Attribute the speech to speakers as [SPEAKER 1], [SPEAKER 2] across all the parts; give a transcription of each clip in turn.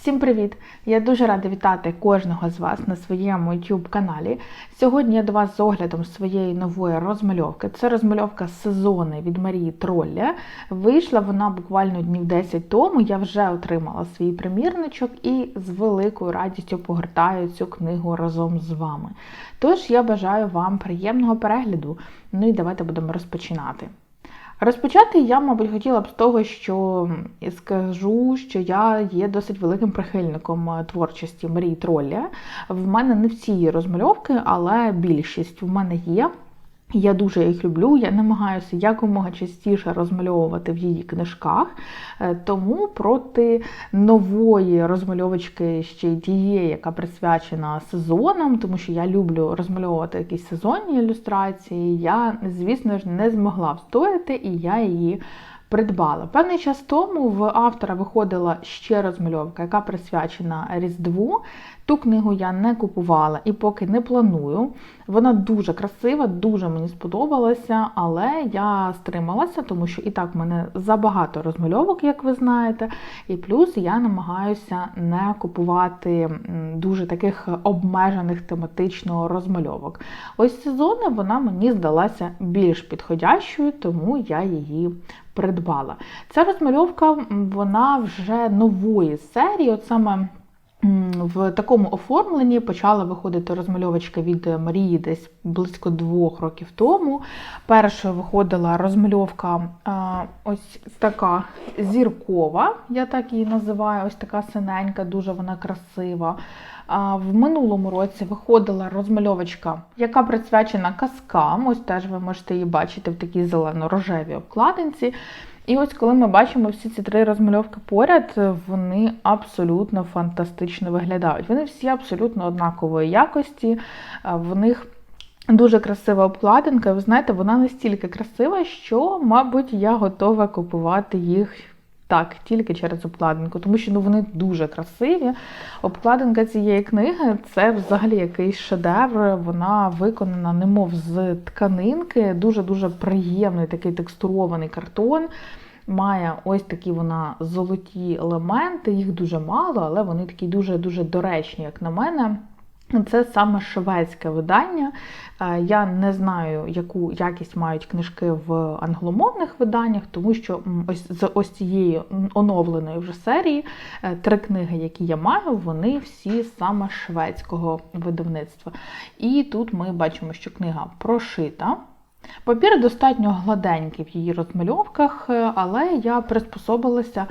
[SPEAKER 1] Всім привіт! Я дуже рада вітати кожного з вас на своєму YouTube каналі. Сьогодні я до вас з оглядом своєї нової розмальовки. Це розмальовка сезони від Марії Тролля. Вийшла вона буквально днів 10 тому. Я вже отримала свій примірничок і з великою радістю погортаю цю книгу разом з вами. Тож я бажаю вам приємного перегляду. Ну і давайте будемо розпочинати. Розпочати я, мабуть, хотіла б з того, що скажу, що я є досить великим прихильником творчості Марії Тролля. В мене не всі її розмальовки, але більшість в мене є. Я дуже їх люблю, я намагаюся якомога частіше розмальовувати в її книжках, е, тому проти нової розмальовочки ще й тієї, яка присвячена сезонам, тому що я люблю розмальовувати якісь сезонні ілюстрації. Я, звісно ж, не змогла встояти, і я її придбала. Певний час тому в автора виходила ще розмальовка, яка присвячена Різдву. Ту книгу я не купувала і поки не планую. Вона дуже красива, дуже мені сподобалася, але я стрималася, тому що і так в мене забагато розмальовок, як ви знаєте. І плюс я намагаюся не купувати дуже таких обмежених тематично розмальовок. Ось сезони вона мені здалася більш підходящою, тому я її придбала. Ця розмальовка вона вже нової серії, от саме. В такому оформленні почала виходити розмальовочка від Марії десь близько двох років тому. Першою виходила розмальовка ось така зіркова, я так її називаю, ось така синенька, дуже вона красива. В минулому році виходила розмальовочка, яка присвячена казкам. Ось теж ви можете її бачити в такій зелено-рожевій обкладинці. І ось коли ми бачимо всі ці три розмальовки поряд, вони абсолютно фантастично виглядають. Вони всі абсолютно однакової якості, в них дуже красива обкладинка. Ви знаєте, вона настільки красива, що, мабуть, я готова купувати їх. Так, тільки через обкладинку, тому що ну, вони дуже красиві. Обкладинка цієї книги це взагалі якийсь шедевр. Вона виконана, немов з тканинки, дуже-дуже приємний такий текстурований картон. Має ось такі вона золоті елементи, їх дуже мало, але вони такі дуже-дуже доречні, як на мене. Це саме шведське видання. Е, я не знаю, яку якість мають книжки в англомовних виданнях, тому що ось з ось цієї оновленої вже серії е, три книги, які я маю, вони всі саме шведського видавництва. І тут ми бачимо, що книга прошита. Папір достатньо гладенький в її розмальовках, е, але я приспособилася,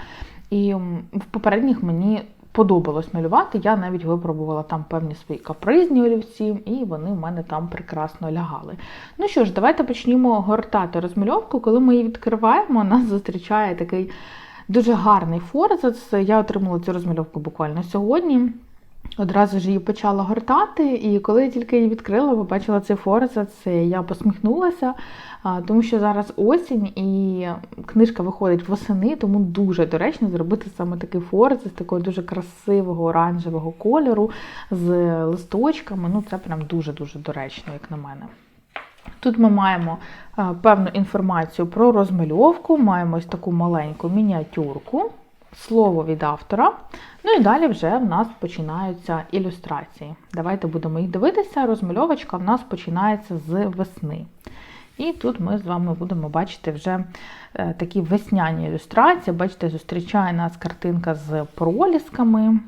[SPEAKER 1] і в попередніх мені подобалось малювати. Я навіть випробувала там певні свої капризні олівці, і вони в мене там прекрасно лягали. Ну що ж, давайте почнімо гортати розмальовку. Коли ми її відкриваємо, нас зустрічає такий дуже гарний форзац. Я отримала цю розмальовку буквально сьогодні. Одразу ж її почала гортати, і коли я тільки її відкрила, побачила цей форзац, я посміхнулася, тому що зараз осінь і книжка виходить восени, тому дуже доречно зробити саме такий форзац, такого дуже красивого оранжевого кольору з листочками. Ну, це прям дуже-дуже доречно, як на мене. Тут ми маємо певну інформацію про розмальовку, маємо ось таку маленьку мініатюрку слово від автора. Ну і далі вже в нас починаються ілюстрації. Давайте будемо їх дивитися. Розмальовочка в нас починається з весни. І тут ми з вами будемо бачити вже е, такі весняні ілюстрації. Бачите, зустрічає нас картинка з пролісками.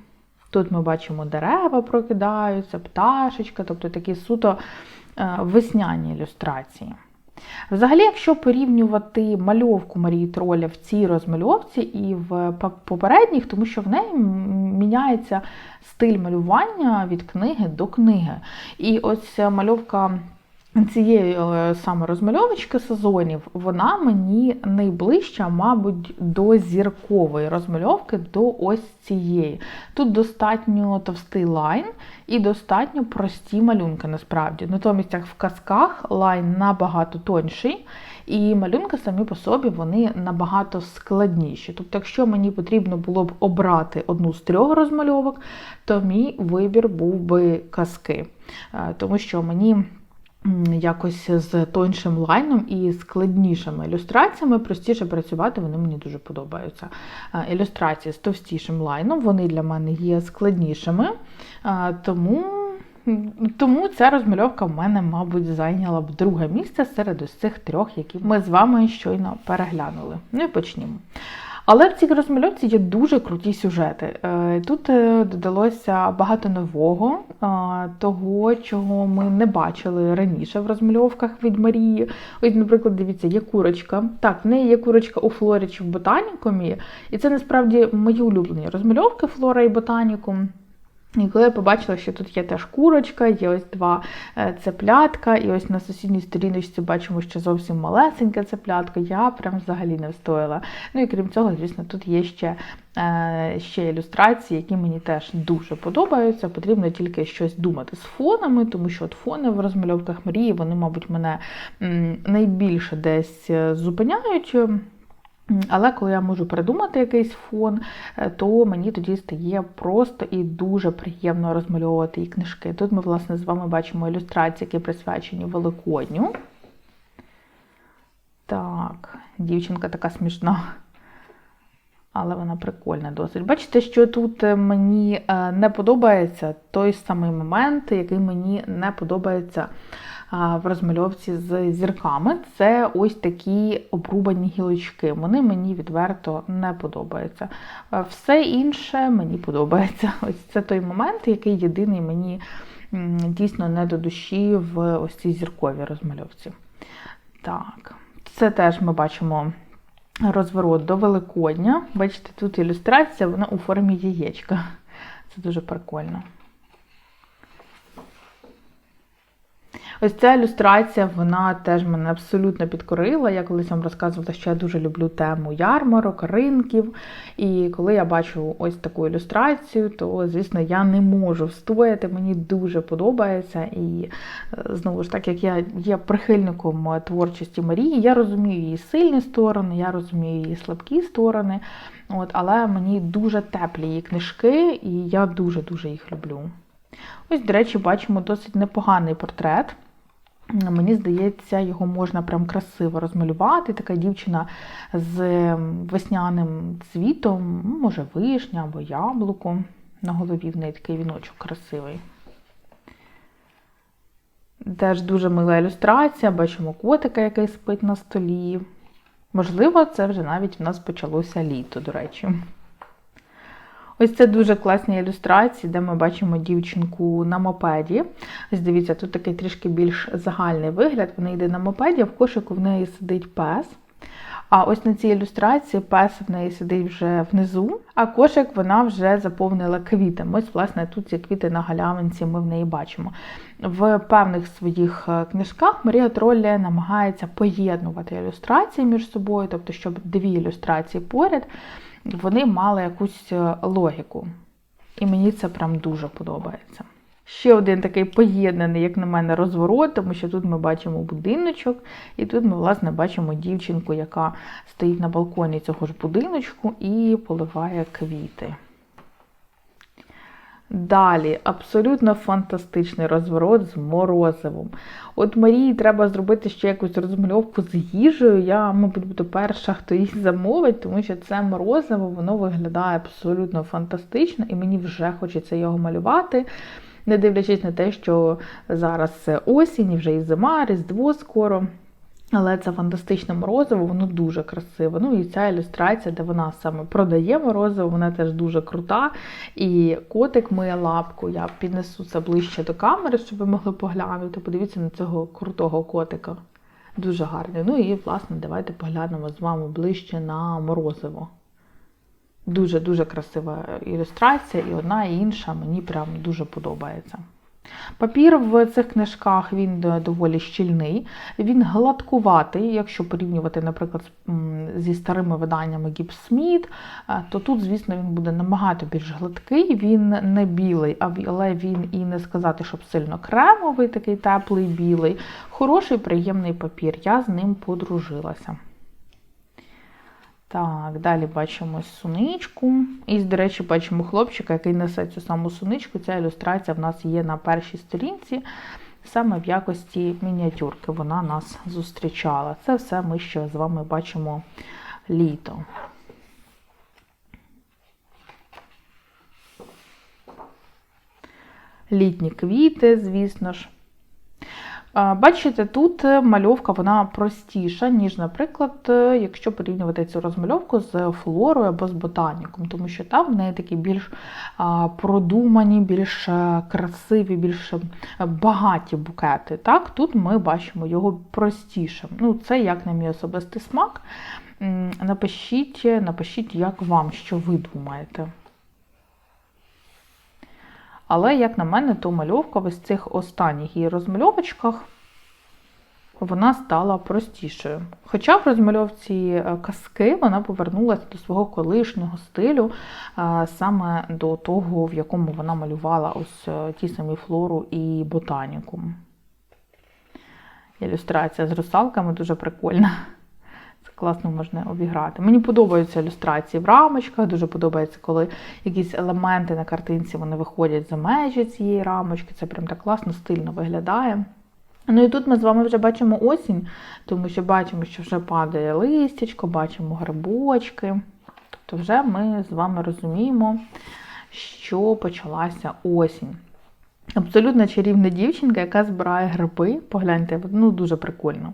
[SPEAKER 1] Тут ми бачимо дерева прокидаються, пташечка, тобто такі суто е, весняні ілюстрації. Взагалі, якщо порівнювати мальовку Марії Троля в цій розмальовці і в попередніх, тому що в неї міняється стиль малювання від книги до книги. І ось мальовка цієї е, саме розмальовочки сезонів, вона мені найближча, мабуть, до зіркової розмальовки, до ось цієї. Тут достатньо товстий лайн і достатньо прості малюнки, насправді. Натомість, як в казках, лайн набагато тонший, і малюнки самі по собі вони набагато складніші. Тобто, якщо мені потрібно було б обрати одну з трьох розмальовок, то мій вибір був би казки. Е, тому що мені якось з тоншим лайном і складнішими ілюстраціями. Простіше працювати, вони мені дуже подобаються. Ілюстрації з товстішим лайном, вони для мене є складнішими, тому. Тому ця розмальовка в мене, мабуть, зайняла б друге місце серед ось цих трьох, які ми з вами щойно переглянули. Ну і почнімо. Але в цій розмальовці є дуже круті сюжети. Е, Тут е, додалося багато нового, е, того, чого ми не бачили раніше в розмальовках від Марії. Ось, наприклад, дивіться, є курочка. Так, в неї є курочка у Флорі чи в Ботанікумі, і це насправді мої улюблені розмальовки Флора і Ботанікум. І коли я побачила, що тут є теж курочка, є ось два е, цеплятка, і ось на сусідній сторіночці бачимо, що зовсім малесеньке цеплятко, я прям взагалі не встояла. Ну і крім цього, звісно, тут є ще, е, ще ілюстрації, які мені теж дуже подобаються. Потрібно тільки щось думати з фонами, тому що от фони в розмальовках Марії, вони, мабуть, мене найбільше десь е, зупиняють. Але коли я можу придумати якийсь фон, е, то мені тоді стає просто і дуже приємно розмальовувати і книжки. Тут ми, власне, з вами бачимо ілюстрації, які присвячені Великодню. Так, дівчинка така смішна. Але вона прикольна досить. Бачите, що тут е, мені е, не подобається той самий момент, який мені не подобається в розмальовці з зірками. Це ось такі обрубані гілочки. Вони мені відверто не подобаються. Все інше мені подобається. Ось це той момент, який єдиний мені дійсно не до душі в ось цій зірковій розмальовці. Так, це теж ми бачимо. Розворот до Великодня. Бачите, тут ілюстрація, вона у формі яєчка. Це дуже прикольно. Ось ця ілюстрація, вона теж мене абсолютно підкорила. Я колись вам розказувала, що я дуже люблю тему ярмарок, ринків. І коли я бачу ось таку ілюстрацію, то, звісно, я не можу встояти. Мені дуже подобається. І е, знову ж так, як я є прихильником творчості Марії, я розумію її сильні сторони, я розумію її слабкі сторони. От, Але мені дуже теплі її книжки, і я дуже-дуже їх люблю. Ось, до речі, бачимо досить непоганий портрет. Мені здається, його можна прям красиво розмалювати. Така дівчина з весняним цвітом, може, вишня або яблуко. На голові в неї такий віночок красивий. Теж дуже мила ілюстрація, бачимо котика, який спить на столі. Можливо, це вже навіть в нас почалося літо, до речі. Ось це дуже класні ілюстрації, де ми бачимо дівчинку на мопеді. Ось дивіться, тут такий трішки більш загальний вигляд. Вона йде на мопеді, а в кошику в неї сидить пес. А ось на цій ілюстрації пес в неї сидить вже внизу, а кошик вона вже заповнила квітами. Ось, власне, тут ці квіти на галявинці ми в неї бачимо. В певних своїх е, книжках Марія Троллі намагається поєднувати ілюстрації між собою, тобто, щоб дві ілюстрації поряд вони мали якусь е, логіку. І мені це прям дуже подобається. Ще один такий поєднаний, як на мене, розворот, тому що тут ми бачимо будиночок, і тут ми, власне, бачимо дівчинку, яка стоїть на балконі цього ж будиночку і поливає квіти. Далі, абсолютно фантастичний розворот з морозивом. От Марії треба зробити ще якусь розмальовку з їжею. Я, мабуть, буду перша, хто її замовить, тому що це морозиво, воно виглядає абсолютно фантастично, і мені вже хочеться його малювати. Не дивлячись на те, що зараз осінь, вже і зима, різдво скоро. Але це фантастичне морозиво, воно дуже красиве. Ну і ця ілюстрація, де вона саме продає морозиво, вона теж дуже крута. І котик миє лапку. Я піднесу це ближче до камери, щоб ви могли поглянути. Подивіться на цього крутого котика. Дуже гарний. Ну і, власне, давайте поглянемо з вами ближче на морозиво. Дуже-дуже красива ілюстрація, і одна, і інша мені прям дуже подобається. Папір в цих книжках він доволі щільний, він гладкуватий, якщо порівнювати, наприклад, зі старими виданнями Гібс Сміт, е, то тут, звісно, він буде набагато більш гладкий, він не білий, але він і не сказати, щоб сильно кремовий, такий теплий білий. Хороший, приємний папір. Я з ним подружилася. Так, далі бачимо суничку. І, до речі, бачимо хлопчика, який несе цю саму суничку. Ця ілюстрація в нас є на першій сторінці. саме в якості мініатюрки вона нас зустрічала. Це все ми ще з вами бачимо літо. Літні квіти, звісно ж. Бачите, тут мальовка вона простіша, ніж, наприклад, е, якщо порівнювати цю розмальовку з флорою або з ботаніком, тому що там в неї такі більш продумані, більш е, красиві, більш е, багаті букети. Так, Тут ми бачимо його простішим. Ну, Це як на мій особистий смак. Напишіть, напишіть, як вам, що ви думаєте. Але, як на мене, то мальовка в цих останніх її розмальовочках вона стала простішою. Хоча в розмальовці е, казки вона повернулася до свого колишнього стилю, е, саме до того, в якому вона малювала ось е, ті самі флору і ботаніку. Ілюстрація з русалками дуже прикольна. Класно можна обіграти. Мені подобаються ілюстрації в рамочках, дуже подобається, коли якісь елементи на картинці вони виходять за межі цієї рамочки. Це прям так класно, стильно виглядає. Ну і тут ми з вами вже бачимо осінь, тому що бачимо, що вже падає листячко, бачимо грибочки. Тобто, вже ми з вами розуміємо, що почалася осінь. Абсолютно чарівна дівчинка, яка збирає гриби. Погляньте, ну дуже прикольно.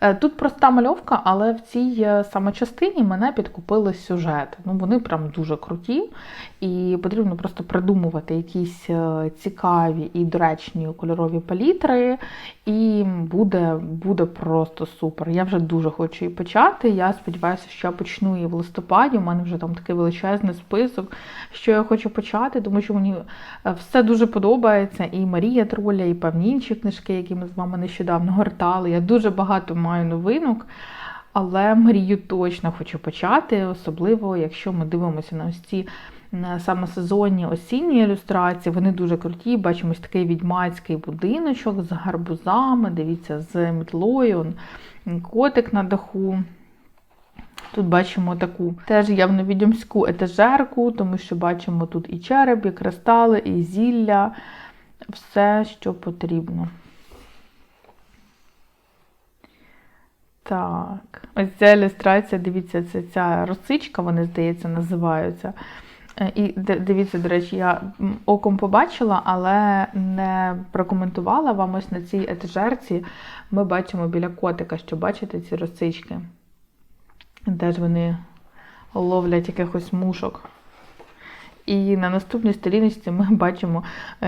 [SPEAKER 1] Е, Тут проста мальовка, але в цій е, саме частині мене підкупили сюжети. Ну, вони прям дуже круті, і потрібно просто придумувати якісь е, цікаві і доречні кольорові палітри, і буде, буде просто супер. Я вже дуже хочу її почати. Я сподіваюся, що я почну її в листопаді. У мене вже там такий величезний список, що я хочу почати, тому що мені все дуже подобається. І Марія Троля, і певні інші книжки, які ми з вами нещодавно гортали. Я дуже багато маю новинок. Але мрію точно хочу почати, особливо, якщо ми дивимося на ось ці саме сезонні осінні ілюстрації. Вони дуже круті. Бачимо ось такий відьмацький будиночок з гарбузами. Дивіться, з мітлою, котик на даху. Тут бачимо таку теж явно відьомську етажерку, тому що бачимо тут і череп, і кристали, і зілля, все, що потрібно. Так, ось ця ілюстрація, дивіться, це ця росичка, вони, здається, називаються. І дивіться, до речі, я оком побачила, але не прокоментувала вам ось на цій етажерці. Ми бачимо біля котика, що бачите ці росички. Теж вони ловлять якихось мушок. І на наступній сторіночці ми бачимо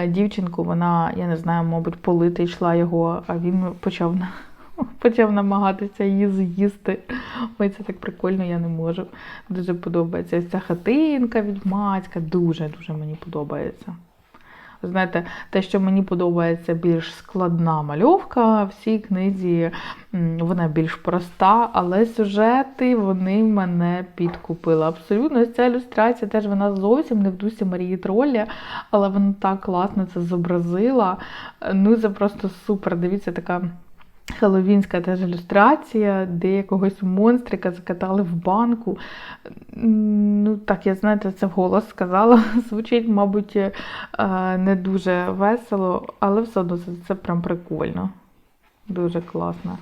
[SPEAKER 1] дівчинку, вона, я не знаю, мабуть, полити йшла його, а він почав почав намагатися її з'їсти. Ой, це так прикольно, я не можу. Дуже подобається. Ось ця хатинка відьмацька, дуже-дуже мені подобається. Знаєте, те, що мені подобається більш складна мальовка в цій книзі, вона більш проста, але сюжети вони мене підкупили. Абсолютно, ця ілюстрація теж вона зовсім не в дусі Марії Тролля, але вона так класно це зобразила. Ну, це просто супер. Дивіться, така. Хеллоуінська теж ілюстрація, де якогось монстрика закатали в банку. Ну, так, я знаєте, це вголос сказала. Звучить, мабуть, е, не дуже весело, але все одно це прям прикольно. Дуже класно.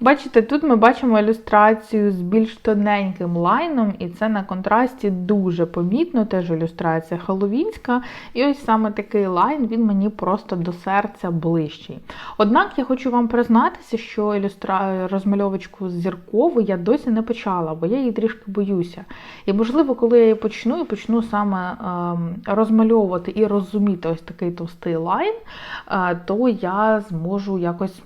[SPEAKER 1] Бачите, тут ми бачимо ілюстрацію з більш тоненьким лайном, і це на контрасті дуже помітно, теж ілюстрація Хеллоуінська. І ось саме такий лайн, він мені просто до серця ближчий. Однак я хочу вам признатися, що ілюстра... розмальовочку зіркову я досі не почала, бо я її трішки боюся. І, можливо, коли я її почну, і почну саме е, розмальовувати і розуміти ось такий товстий лайн, е, то я зможу якось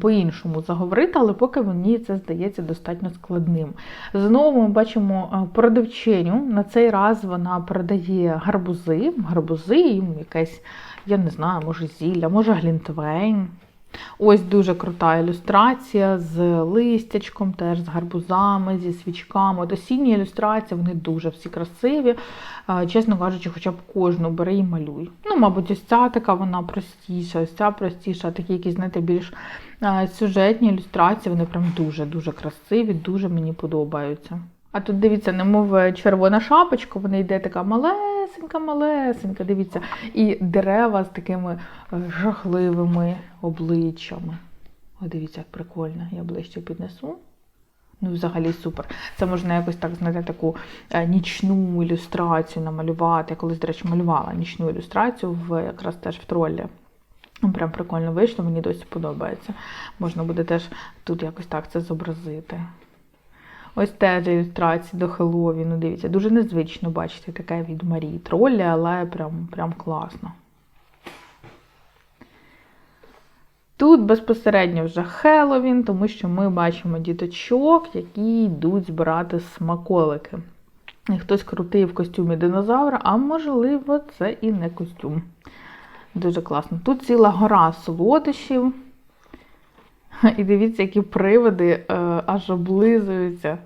[SPEAKER 1] по-іншому заговорити, але поки мені це здається достатньо складним. Знову ми бачимо е, продавчиню. На цей раз вона продає гарбузи, гарбузи, їм якесь, я не знаю, може зілля, може глінтвейн. Ось дуже крута ілюстрація з листячком, теж з гарбузами, зі свічками. От осінні ілюстрації, вони дуже всі красиві. Чесно кажучи, хоча б кожну бери і малюй. Ну, мабуть, ось ця така вона простіша, ось ця простіша, такі якісь, знаєте, більш сюжетні ілюстрації, вони прям дуже-дуже красиві, дуже мені подобаються. А тут дивіться, немов червона шапочка, вона йде така малесенька, малесенька, дивіться, і дерева з такими е, жахливими обличчями. О, дивіться, як прикольно. Я ближче піднесу. Ну, взагалі супер. Це можна якось так, знаєте, таку е, нічну ілюстрацію намалювати. Я колись, до речі, малювала нічну ілюстрацію в якраз теж в тролі. Ну, Прям прикольно вийшло, мені досі подобається. Можна буде теж тут якось так це зобразити. Ось теж ілюстрації до Хеллоуіну. Дивіться, дуже незвично бачити таке від Марії Троллі, але прям, прям класно. Тут безпосередньо вже Хеллоуін, тому що ми бачимо діточок, які йдуть збирати смаколики. Хтось крутий в костюмі динозавра, а можливо, це і не костюм. Дуже класно. Тут ціла гора солодощів. І дивіться, які приводи е, аж облизуються.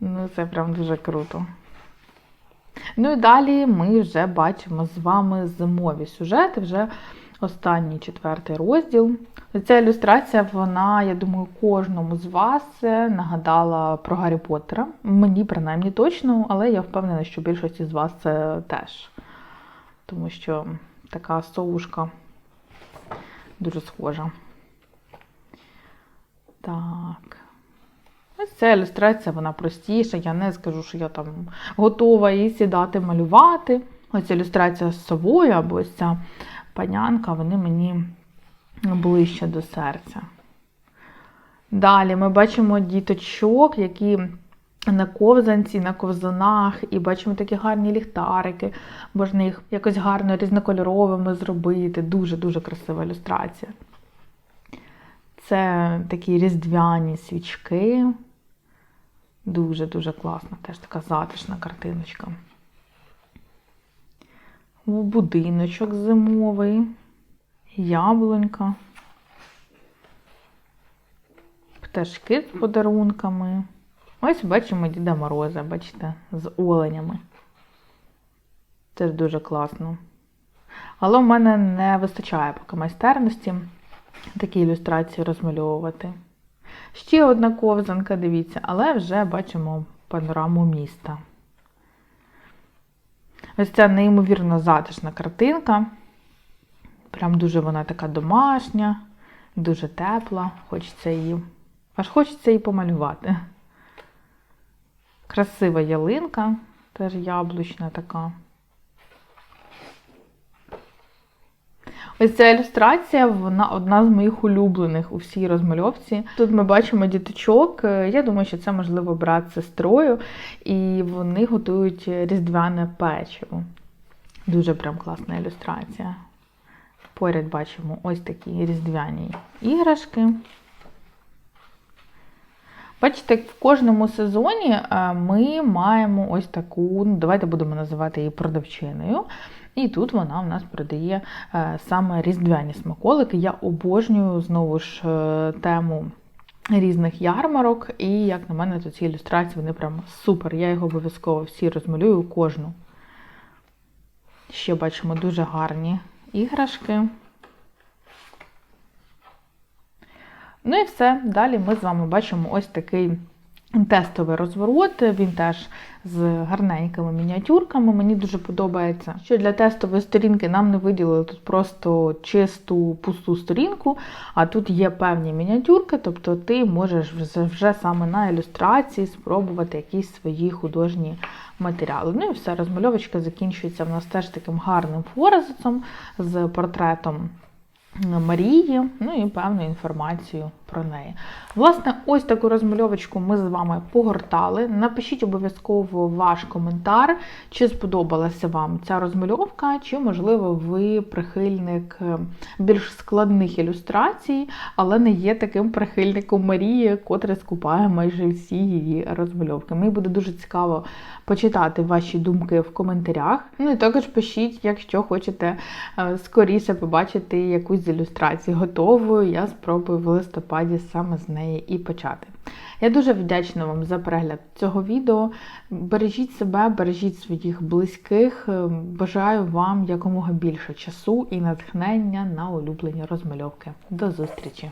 [SPEAKER 1] Ну, це прям дуже круто. Ну і далі ми вже бачимо з вами зимові сюжети, вже останній четвертий розділ. Ця ілюстрація, вона, я думаю, кожному з вас нагадала про Гаррі Поттера. Мені принаймні точно, але я впевнена, що більшості з вас це теж. Тому що така совушка дуже схожа. Так. Ось ця ілюстрація, вона простіша. Я не скажу, що я там готова її сідати малювати. Ось ілюстрація з совою або ось ця панянка, вони мені ближче до серця. Далі ми бачимо діточок, які на ковзанці, на ковзанах, і бачимо такі гарні ліхтарики. Можна їх якось гарно різнокольоровими зробити. Дуже-дуже красива ілюстрація. Це такі різдвяні свічки. Дуже-дуже класна, теж така затишна картиночка. Будиночок зимовий, яблунька, пташки з подарунками. Ось бачимо Діда Мороза, бачите, з оленями. Теж дуже класно. Але в мене не вистачає поки майстерності такі ілюстрації розмальовувати. Ще одна ковзанка, дивіться, але вже бачимо панораму міста. Ось ця неймовірно затишна картинка. Прям дуже вона така домашня, дуже тепла. Хочеться її. Аж хочеться її помалювати. Красива ялинка, теж яблучна така. Ось ця ілюстрація, вона одна з моїх улюблених у всій розмальовці. Тут ми бачимо діточок. Я думаю, що це можливо брат з сестрою, і вони готують різдвяне печиво. Дуже прям класна ілюстрація. Поряд бачимо ось такі різдвяні іграшки. Бачите, в кожному сезоні е, ми маємо ось таку, ну, давайте будемо називати її продавчиною. І тут вона в нас продає е, саме різдвяні смаколики. Я обожнюю знову ж е, тему різних ярмарок, і, як на мене, то ці ілюстрації вони прям супер. Я їх обов'язково всі розмалюю кожну. Ще бачимо дуже гарні іграшки. Ну і все. Далі ми з вами бачимо ось такий тестовий розворот. Він теж з гарненькими мініатюрками. Мені дуже подобається, що для тестової сторінки нам не виділили тут просто чисту пусту сторінку, а тут є певні мініатюрки, тобто ти можеш вже саме на ілюстрації спробувати якісь свої художні матеріали. Ну і все, розмальовочка закінчується в нас теж таким гарним форезицем з портретом. Марії, ну і певну інформацію про неї. Власне, ось таку розмальовочку ми з вами погортали. Напишіть обов'язково ваш коментар, чи сподобалася вам ця розмальовка, чи, можливо, ви прихильник е, більш складних ілюстрацій, але не є таким прихильником Марії, котра скупає майже всі її розмальовки. Мені буде дуже цікаво почитати ваші думки в коментарях. Ну і також пишіть, якщо хочете е, скоріше побачити якусь з ілюстрацій готовою, я спробую в листопаді саме з неї і почати. Я дуже вдячна вам за перегляд цього відео. Бережіть себе, бережіть своїх близьких. Бажаю вам якомога більше часу і натхнення на улюблені розмальовки. До зустрічі!